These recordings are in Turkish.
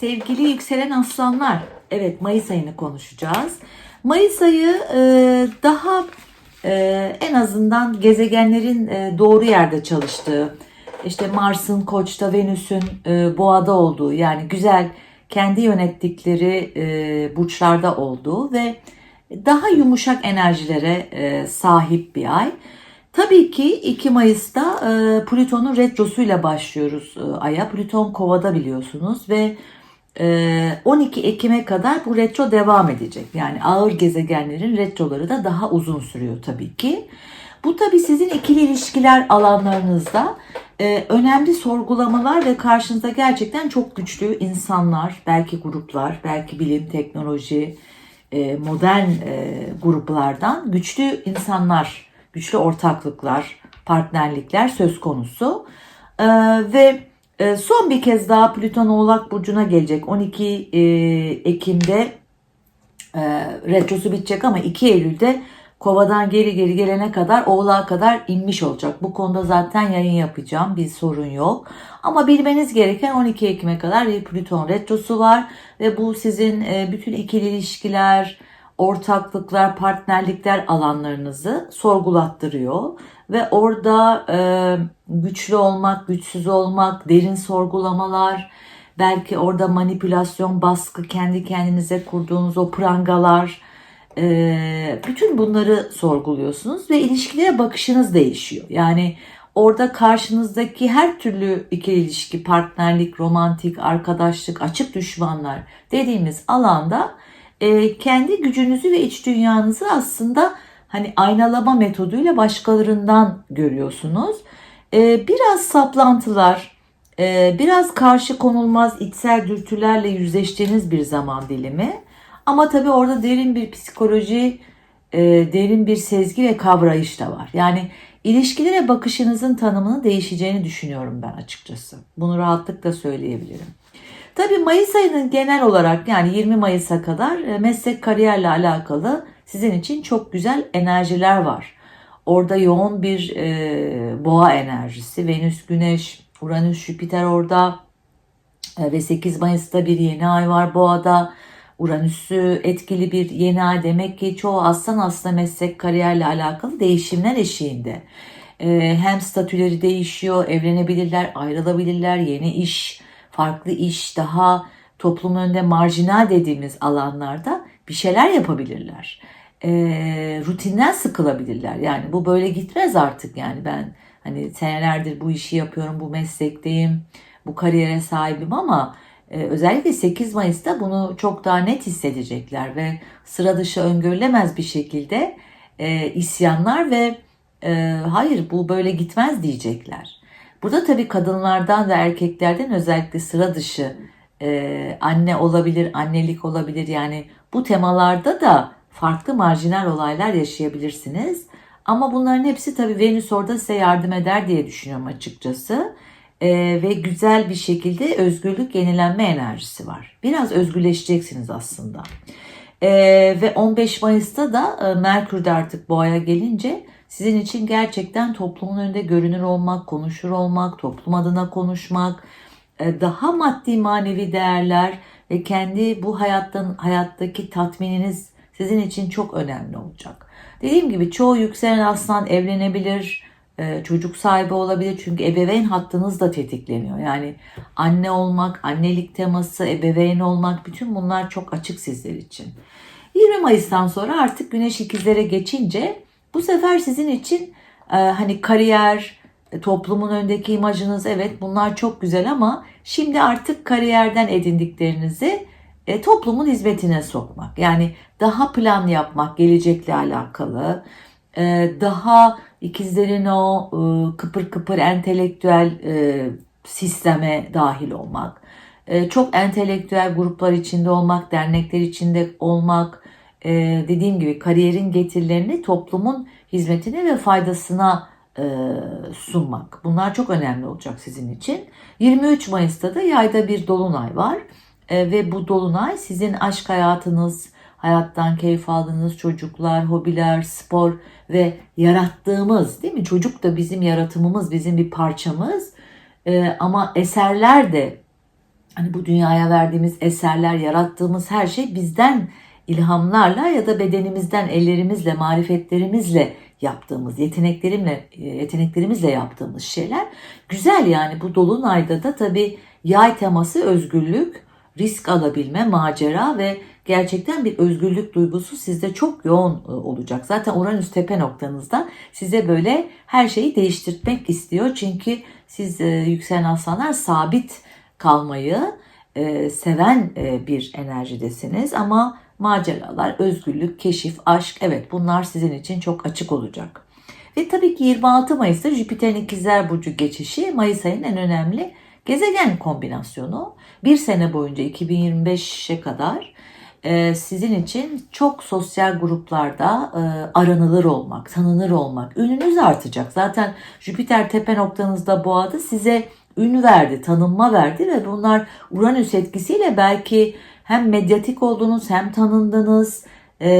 Sevgili yükselen aslanlar, evet Mayıs ayını konuşacağız. Mayıs ayı e, daha e, en azından gezegenlerin e, doğru yerde çalıştığı, işte Mars'ın Koç'ta, Venüs'ün e, Boğa'da olduğu yani güzel kendi yönettikleri e, burçlarda olduğu ve daha yumuşak enerjilere e, sahip bir ay. Tabii ki 2 Mayıs'ta e, Plüton'un retrosuyla başlıyoruz e, Ay'a. Plüton Kova'da biliyorsunuz ve 12 Ekim'e kadar bu retro devam edecek. Yani ağır gezegenlerin retroları da daha uzun sürüyor tabii ki. Bu tabii sizin ikili ilişkiler alanlarınızda e, önemli sorgulamalar ve karşınızda gerçekten çok güçlü insanlar, belki gruplar, belki bilim, teknoloji, e, modern e, gruplardan güçlü insanlar, güçlü ortaklıklar, partnerlikler söz konusu. E, ve son bir kez daha Plüton Oğlak Burcu'na gelecek. 12 e, Ekim'de e, retrosu bitecek ama 2 Eylül'de Kova'dan geri geri gelene kadar Oğlak'a kadar inmiş olacak. Bu konuda zaten yayın yapacağım. Bir sorun yok. Ama bilmeniz gereken 12 Ekim'e kadar bir Plüton retrosu var. Ve bu sizin e, bütün ikili ilişkiler, ortaklıklar, partnerlikler alanlarınızı sorgulattırıyor. Ve orada e, güçlü olmak, güçsüz olmak, derin sorgulamalar, belki orada manipülasyon, baskı, kendi kendinize kurduğunuz o prangalar, e, bütün bunları sorguluyorsunuz ve ilişkilere bakışınız değişiyor. Yani orada karşınızdaki her türlü ikili ilişki, partnerlik, romantik, arkadaşlık, açık düşmanlar dediğimiz alanda e, kendi gücünüzü ve iç dünyanızı aslında hani aynalama metoduyla başkalarından görüyorsunuz. E, biraz saplantılar, e, biraz karşı konulmaz içsel dürtülerle yüzleştiğiniz bir zaman dilimi. Ama tabii orada derin bir psikoloji, e, derin bir sezgi ve kavrayış da var. Yani ilişkilere bakışınızın tanımını değişeceğini düşünüyorum ben açıkçası. Bunu rahatlıkla söyleyebilirim. Tabii Mayıs ayının genel olarak yani 20 Mayıs'a kadar e, meslek kariyerle alakalı sizin için çok güzel enerjiler var. Orada yoğun bir e, boğa enerjisi, Venüs, Güneş, Uranüs, Jüpiter orada e, ve 8 Mayıs'ta bir yeni ay var boğada. Uranüs'ü etkili bir yeni ay demek ki çoğu aslan asla meslek kariyerle alakalı değişimler eşiğinde. Ee, hem statüleri değişiyor, evlenebilirler, ayrılabilirler, yeni iş, farklı iş, daha toplum önünde marjinal dediğimiz alanlarda bir şeyler yapabilirler. Ee, rutinden sıkılabilirler. Yani bu böyle gitmez artık yani ben hani senelerdir bu işi yapıyorum, bu meslekteyim, bu kariyere sahibim ama ee, özellikle 8 Mayıs'ta bunu çok daha net hissedecekler ve sıra dışı öngörülemez bir şekilde e, isyanlar ve e, hayır bu böyle gitmez diyecekler. Burada tabii kadınlardan ve erkeklerden özellikle sıra dışı e, anne olabilir, annelik olabilir yani bu temalarda da farklı marjinal olaylar yaşayabilirsiniz. Ama bunların hepsi tabii Venüs orada size yardım eder diye düşünüyorum açıkçası e, ve güzel bir şekilde özgürlük yenilenme enerjisi var. Biraz özgürleşeceksiniz aslında. E, ve 15 Mayıs'ta da e, Merkür de artık boğaya gelince sizin için gerçekten toplumun önünde görünür olmak, konuşur olmak, toplum adına konuşmak, e, daha maddi manevi değerler ve kendi bu hayattan hayattaki tatmininiz sizin için çok önemli olacak. Dediğim gibi çoğu yükselen aslan evlenebilir, e, çocuk sahibi olabilir. Çünkü ebeveyn hattınız da tetikleniyor. Yani anne olmak, annelik teması, ebeveyn olmak bütün bunlar çok açık sizler için. 20 Mayıs'tan sonra artık güneş ikizlere geçince bu sefer sizin için e, hani kariyer, e, toplumun öndeki imajınız evet bunlar çok güzel ama şimdi artık kariyerden edindiklerinizi e, toplumun hizmetine sokmak. Yani daha plan yapmak gelecekle alakalı, e, daha ikizlerin o e, kıpır kıpır entelektüel e, sisteme dahil olmak, e, çok entelektüel gruplar içinde olmak, dernekler içinde olmak, dediğim gibi kariyerin getirilerini toplumun hizmetine ve faydasına sunmak. Bunlar çok önemli olacak sizin için. 23 Mayıs'ta da yayda bir dolunay var ve bu dolunay sizin aşk hayatınız, hayattan keyif aldığınız çocuklar, hobiler, spor ve yarattığımız değil mi? Çocuk da bizim yaratımımız, bizim bir parçamız. Ee, ama eserler de hani bu dünyaya verdiğimiz eserler, yarattığımız her şey bizden ilhamlarla ya da bedenimizden, ellerimizle, marifetlerimizle yaptığımız, yeteneklerimle, yeteneklerimizle yaptığımız şeyler. Güzel yani bu dolunayda da tabii yay teması özgürlük, risk alabilme, macera ve gerçekten bir özgürlük duygusu sizde çok yoğun e, olacak. Zaten Uranüs tepe noktanızda size böyle her şeyi değiştirmek istiyor. Çünkü siz e, yükselen aslanlar sabit kalmayı e, seven bir enerjidesiniz ama maceralar, özgürlük, keşif, aşk evet bunlar sizin için çok açık olacak. Ve tabii ki 26 Mayıs'ta Jüpiter'in ikizler burcu geçişi Mayıs ayının en önemli gezegen kombinasyonu. Bir sene boyunca 2025'e kadar e, sizin için çok sosyal gruplarda e, aranılır olmak, tanınır olmak, ününüz artacak. Zaten Jüpiter tepe noktanızda boğada size ün verdi, tanınma verdi ve bunlar Uranüs etkisiyle belki hem medyatik oldunuz hem tanındınız e,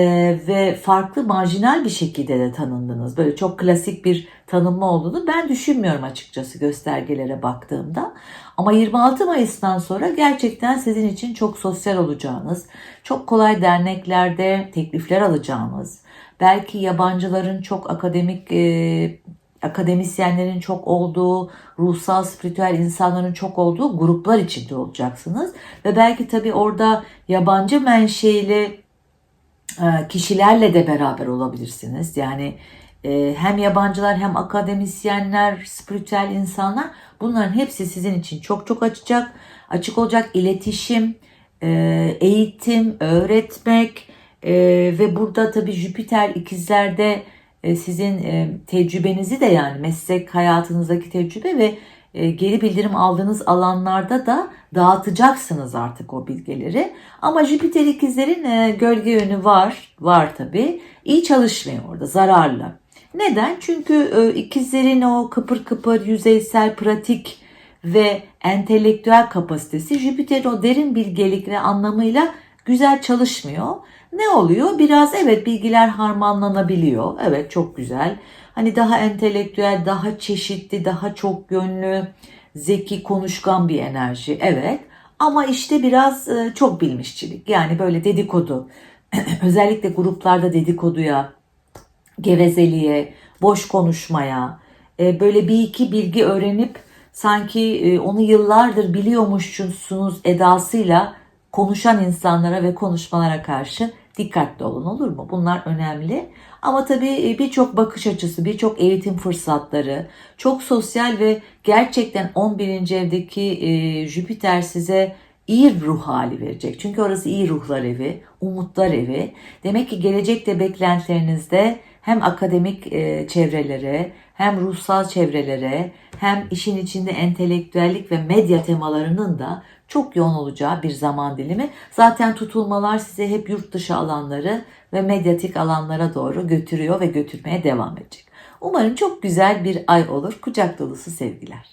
ve farklı marjinal bir şekilde de tanındınız. Böyle çok klasik bir tanınma olduğunu ben düşünmüyorum açıkçası göstergelere baktığımda. Ama 26 Mayıs'tan sonra gerçekten sizin için çok sosyal olacağınız, çok kolay derneklerde teklifler alacağınız, belki yabancıların çok akademik e, akademisyenlerin çok olduğu, ruhsal, spiritüel insanların çok olduğu gruplar içinde olacaksınız. Ve belki tabii orada yabancı menşeli e, kişilerle de beraber olabilirsiniz. Yani e, hem yabancılar hem akademisyenler, spiritüel insanlar bunların hepsi sizin için çok çok açacak. Açık olacak iletişim, e, eğitim, öğretmek ve burada tabii Jüpiter ikizlerde sizin tecrübenizi de yani meslek hayatınızdaki tecrübe ve geri bildirim aldığınız alanlarda da dağıtacaksınız artık o bilgileri. Ama Jüpiter ikizlerin gölge yönü var, var tabii. İyi çalışmıyor orada, zararlı. Neden? Çünkü ikizlerin o kıpır kıpır, yüzeysel, pratik ve entelektüel kapasitesi Jüpiter o derin bilgelik ve anlamıyla güzel çalışmıyor. Ne oluyor? Biraz evet bilgiler harmanlanabiliyor. Evet çok güzel. Hani daha entelektüel, daha çeşitli, daha çok yönlü, zeki, konuşkan bir enerji. Evet. Ama işte biraz çok bilmişçilik. Yani böyle dedikodu. Özellikle gruplarda dedikoduya, gevezeliğe, boş konuşmaya, böyle bir iki bilgi öğrenip sanki onu yıllardır biliyormuşsunuz edasıyla konuşan insanlara ve konuşmalara karşı dikkatli olun olur mu? Bunlar önemli. Ama tabii birçok bakış açısı, birçok eğitim fırsatları, çok sosyal ve gerçekten 11. evdeki e, Jüpiter size iyi ruh hali verecek. Çünkü orası iyi ruhlar evi, umutlar evi. Demek ki gelecekte beklentilerinizde hem akademik e, çevrelere, hem ruhsal çevrelere, hem işin içinde entelektüellik ve medya temalarının da çok yoğun olacağı bir zaman dilimi. Zaten tutulmalar size hep yurt dışı alanları ve medyatik alanlara doğru götürüyor ve götürmeye devam edecek. Umarım çok güzel bir ay olur. Kucak dolusu sevgiler.